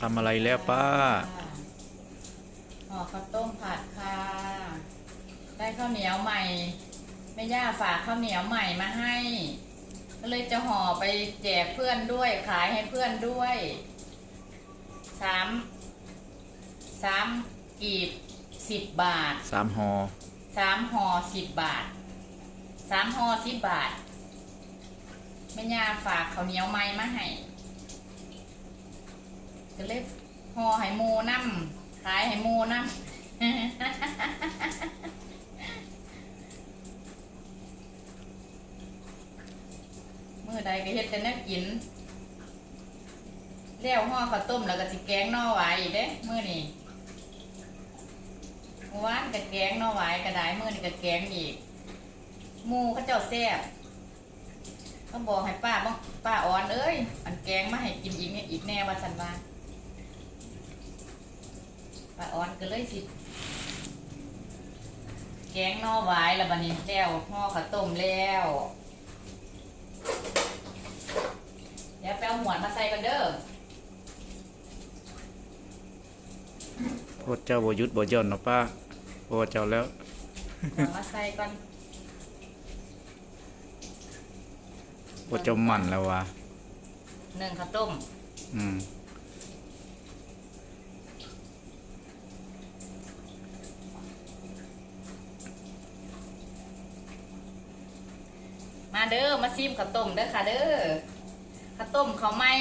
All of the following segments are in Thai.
ทำอะไรแล้วป้าห่อข้าวต้มผัดค่ะ ได้ข้าวเหนียวใหม่แม่ย่าฝากข้าวเหนียวใหม่มาให้ ก็เลยจะห่อไปแจกเพื่อนด้วยขายให้เพื่อนด้วยสามสามกีบสิบบาทสามหอสามห่อสิบบาทสามห่อสิบบาทแม่ย่าฝากข้าวเหนียวใหม่มาให้ ก็เลยห่อให้หมูน้ำขายให้หมูน้ำมื่อใดก็เฮ็ดแต่แนักกินเลี้ยวห่อข้าวต้มแล้วก็สิแกงน่อไว้เด้มื้อนี้เมื่อวานก็แกงน่อไว้ก็ได้มื้อนี้ก็แกงอีกหมูเขาเจ้าแซ่บเขาบอกให้ป้าบอกป้าอ่อนเอ้ยอันแกงมาให้กินอีกเนี่ยอีกแน่ว่าฉันว่า ป้าอ่อนก็เลยสิ แกงหน่อไว้แล้วบัดนี้แล้วห่อข้าวต้มแล้วเดี๋ยวไปเอาหมวนมาใส่กันเด้อโพดเจ้าบ่หยุดบ่หย่อนเนาะป้าโพดเจ้าแล้ว หมวนมาใส่ก่อนโพดเจ้ามันแล้ววะหนึ่งข้าวต้ม อืม มาเด้อมาซิมข้าวต้มเด้อค่ะ เด้อข้าวต้มข้าวไหม้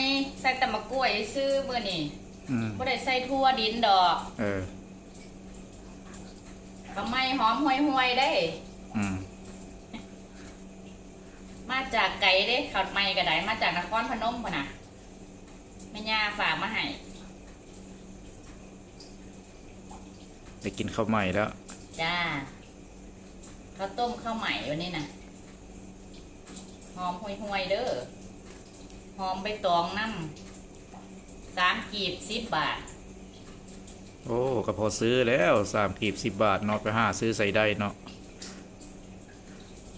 ใส่แตะมะกล้วยซื้อมื้อนี่อืมบ่ได้ใส่ทั่วดินดอกเออข้าวไหม้หอมห่วยๆได้ อืมมาจากไก่เด้ข้าวไหม้ก็ได้มาจากนครพนมพุ่นน่ะแม่ย่าฝากมาให้ได้กินข้าวใหม่แล้วจ้าข้าวต้มข้าวใหม่วันนี้น่ะ หอมห่วยๆเด้อหอมใบตองน้ำสามกีบสิบบาท โอ้ก็พอซื้อแล้วสามกีบสิบบาทเนาะไปหาซื้อใส่ได้เนาะ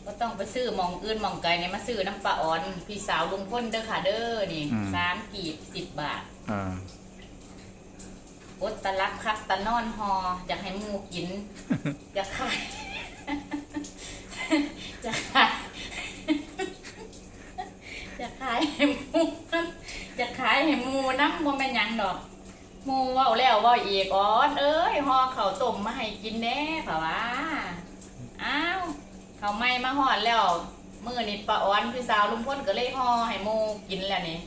ก็ต้องไปซื้อหมองอื่นหมองไกลเนี่ยมาซื้อน้ำปลาอ่อน พี่สาวลุงพ่นเด้อค่ะเด้อนี่สามกีบสิบบาทอ่า อดตะลักครับตะนอนหออยากให้หมูกิน อยากขาย อยากขาย อยากขายให้หมูน้ำอยากขายให้หมูน้ำบ่แม่นห ยังดอกหมูเว้าแล้วเว้าอีกอ๋อนเอ้ยห่อข้าวต้มมาให้กินแน่เผาว่าอ้าวเขาวไม่มาหอดแล้วมื้อนี้ป้าอ้อนพี่สาวลุงพ่นก็เลยห่อให้หมูกินแล้วนี่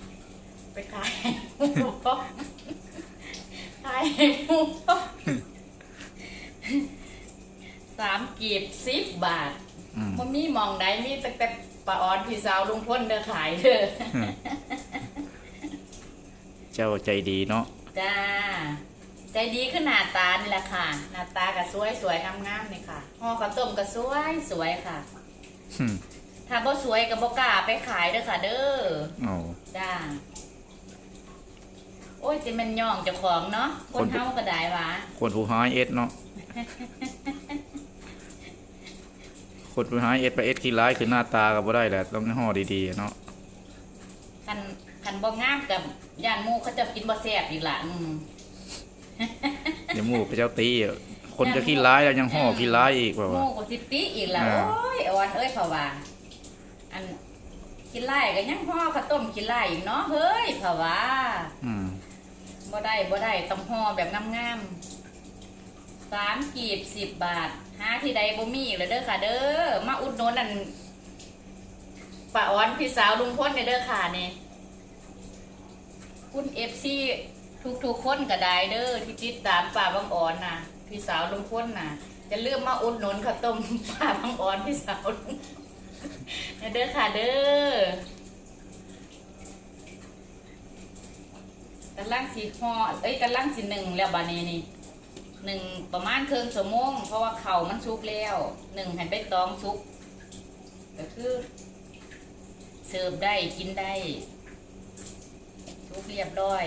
ไปขายให้หมูบ่ขายให้หมูบ่สามกีบสิบบาทอืมมันมีหมองใดมีแต่แต่ป้าออนพี่สาวลุงพ้นเด้อขายเด้อ เจ้าใจดีเนาะจ้า ใจดีขึ้นหน้าตานี่แหละค่ะ หน้าตาก็สวยสวยงามงามๆนี่ค่ะห่อข้าวต้มก็สวยสวยค่ะ อืมถ้าบ่สวยก็บ่กล้าไปขายเด้อค่ะ เด้อโอ้จ้าโอ้ยจะเป็นย่องเจ้าของเนาะคนเฮาก็ได้หวะคนผู้หายเอ็ดเนาะคนผู้หายเอ็ดไปเอ็ดขี้ร้ายคือหน้าตาก็บ่ได้แหละต้องห่อดีๆเนาะ คัน คันบ่งามกับย่านหมู่เขาจะกินบ่แซ่บอีกล่ะ อืม เดี๋ยวหมู่กับเจ้าตีอะคนจะขี้ร้ายแล้วยังห่อขี้ร้ายอีกแบบโมว่ากสิติอีกแล้วอ่า โอ้ยอ่อนเอ้ยเพราว่าอันกินไล่ก็ยังห่อข้าวต้มกินไล่อีกเนาะเฮ้ยเพราว่าอืมบ่ได้บ่ได้ต้องห่อแบบงามๆสามกีบสิบบาทหาที่ใดบ่มีอีกเลยเด้อค่ะ เด้อมาอุดหนุนอันป้าอ่อนพี่สาวลุงพ้นเนี่ยเด้อค่ะนี่ คุณเอฟซีทุกๆคนก็ได้เด้อที่ติดตามป้าบางอ่อนน่ะ พี่สาวลุงพ้นน่ะ จะเลือกมาอุดหนุนข้าวต้มป้าบางอ่อนพี่สาวลุงเด้อค่ะเด้อกำลังสีห่อเอ้ยกำลังสีหนึ่งแล้วบานีนี่หนึ่งประมาณครึ่องชั่วโมงเพราะว่าเข่ามันสุกแล้วหนึ่งให้ใบตองสุกก็คือเสิร์ฟได้กินได้ สุกเรียบร้อย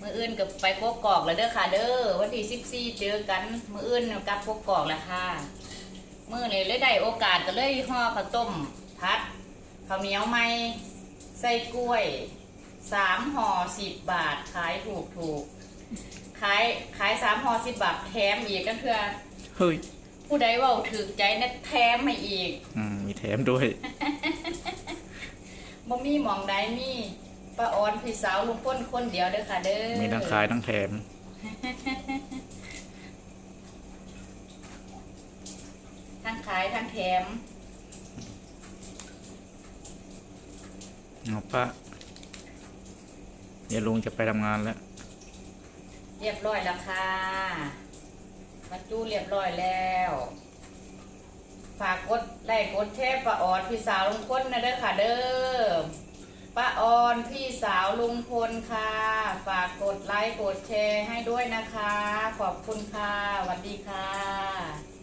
มืออื่นกับไปกกอกแล้วเด้อค่ะ เด้อวันที่สิบสี่เจอกัน มืออื่นกับกกอกแล้วค่ะ มือนี่เลยได้โอกาสก็เลยห่อข้าวต้มพัดข้าวเหนียวไหมใส่กล้วยสามห่อสิบบาทขายถูกถูกขายขายสามห่อสิบบาทแถมอีกก็คือเฮ้ย ผู้ใดเว่าถือใจนะแถมมาอีกอืมมีแถมด้วย บ่มีหมองใดมีป้าออนพี่สาวลุงพ้นคนเดียวเด้อค่ะเด้อมีทั้งขายทั้งแถม ทั้งขายทั้งแถมเอาป้าเดี๋ยวลุงจะไปทำงานแล้ว เรียบร้อยแล้วค่ะ มาจูเรียบร้อยแล้ว ฝากกดไลค์กดแชร์ป้าออนพี่สาวลุงพลนะเด้อค่ะเด้อป้าออนพี่สาวลุงพลค่ะ ฝากกดไลค์กดแชร์ให้ด้วยนะคะ ขอบคุณค่ะสวัสดีค่ะ